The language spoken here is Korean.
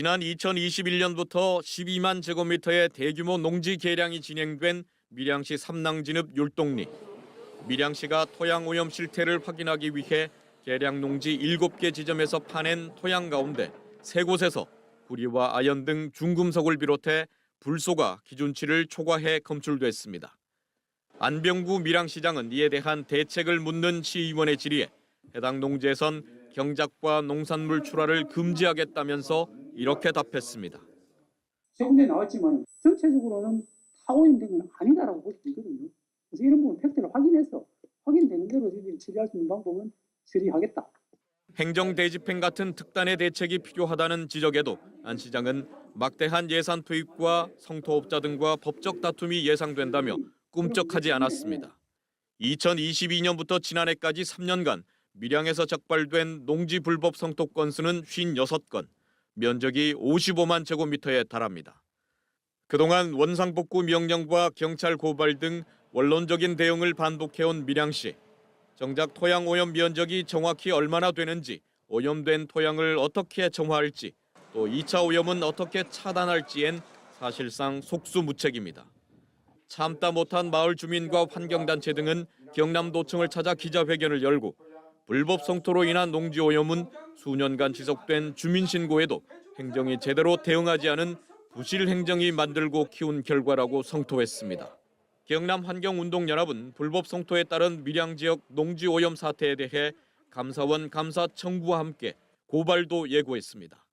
지난 2021년부터 12만 제곱미터의 대규모 농지 개량이 진행된 밀양시 삼낭진읍 율동리. 밀양시가 토양 오염 실태를 확인하기 위해 개량 농지 7개 지점에서 파낸 토양 가운데 세 곳에서 구리와 아연 등 중금속을 비롯해 불소가 기준치를 초과해 검출됐습니다. 안병구 밀양시장은 이에 대한 대책을 묻는 시의원의 질의에 해당 농지에선 경작과 농산물 출하를 금지하겠다면서 이렇게 답했습니다. 최근에 나왔지만 전체적으로는 다 오염된 건 아니다라고 볼 수 있거든요. 그래서 이런 부분 팩트를 확인해서 확인되는 대로 처리할 수 있는 방법은 처리하겠다. 행정 대집행 같은 특단의 대책이 필요하다는 지적에도 안 시장은 막대한 예산 투입과 성토업자 등과 법적 다툼이 예상된다며 꿈쩍하지 않았습니다. 2022년부터 지난해까지 3년간 밀양에서 적발된 농지 불법 성토 건수는 56건, 면적이 55만 제곱미터에 달합니다. 그동안 원상복구 명령과 경찰 고발 등 원론적인 대응을 반복해온 밀양시. 정작 토양 오염 면적이 정확히 얼마나 되는지, 오염된 토양을 어떻게 정화할지, 또 2차 오염은 어떻게 차단할지엔 사실상 속수무책입니다. 참다 못한 마을 주민과 환경단체 등은 경남도청을 찾아 기자회견을 열고 불법 성토로 인한 농지 오염은 수년간 지속된 주민 신고에도 행정이 제대로 대응하지 않은 부실 행정이 만들고 키운 결과라고 성토했습니다. 경남 환경운동연합은 불법 성토에 따른 밀양 지역 농지 오염 사태에 대해 감사원 감사 청구와 함께 고발도 예고했습니다.